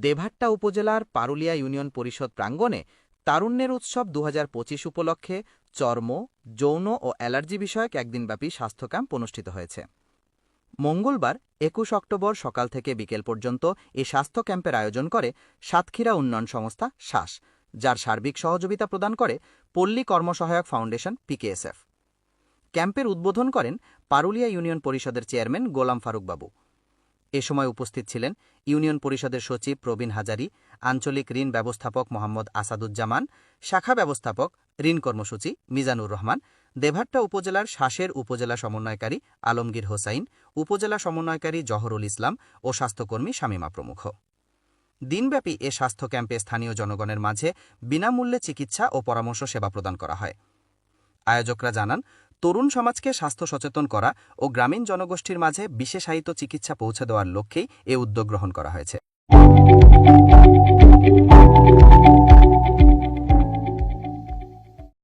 দেভাট্টা উপজেলার পারুলিয়া ইউনিয়ন পরিষদ প্রাঙ্গণে তারুণ্যের উৎসব দু হাজার পঁচিশ উপলক্ষে চর্ম, যৌন ও অ্যালার্জি বিষয়ক একদিনব্যাপী স্বাস্থ্য ক্যাম্প অনুষ্ঠিত হয়েছে। মঙ্গলবার একুশ অক্টোবর সকাল থেকে বিকেল পর্যন্ত এই স্বাস্থ্য ক্যাম্পের আয়োজন করে সাতক্ষীরা উন্নয়ন সংস্থা শ্বাস, যার সার্বিক সহযোগিতা প্রদান করে পল্লী কর্মসহায়ক ফাউন্ডেশন পিকেএসএফ ক্যাম্পের উদ্বোধন করেন পারুলিয়া ইউনিয়ন পরিষদের চেয়ারম্যান গোলাম ফারুক বাবু এ সময় উপস্থিত ছিলেন ইউনিয়ন পরিষদের সচিব প্রবীণ হাজারি, আঞ্চলিক ঋণ ব্যবস্থাপক মোহাম্মদ আসাদুজ্জামান, শাখা ব্যবস্থাপক ঋণ কর্মসূচি মিজানুর রহমান, দেভাট্টা উপজেলার শ্বাসের উপজেলা সমন্বয়কারী আলমগীর হোসাইন, উপজেলা সমন্বয়কারী জহরুল ইসলাম ও স্বাস্থ্যকর্মী শামীমা প্রমুখ। দিনব্যাপী এ স্বাস্থ্য ক্যাম্পে স্থানীয় জনগণের মাঝে বিনামূল্যে চিকিৎসা ও পরামর্শ সেবা প্রদান করা হয়। আয়োজকরা জানান তরুণ সমাজকে স্বাস্থ্য সচেতন করা ও গ্রামীণ জনগোষ্ঠীর মাঝে বিশেষায়িত চিকিৎসা পৌঁছে দেওয়ার লক্ষ্যেই এ উদ্যোগ গ্রহণ করা হয়েছে।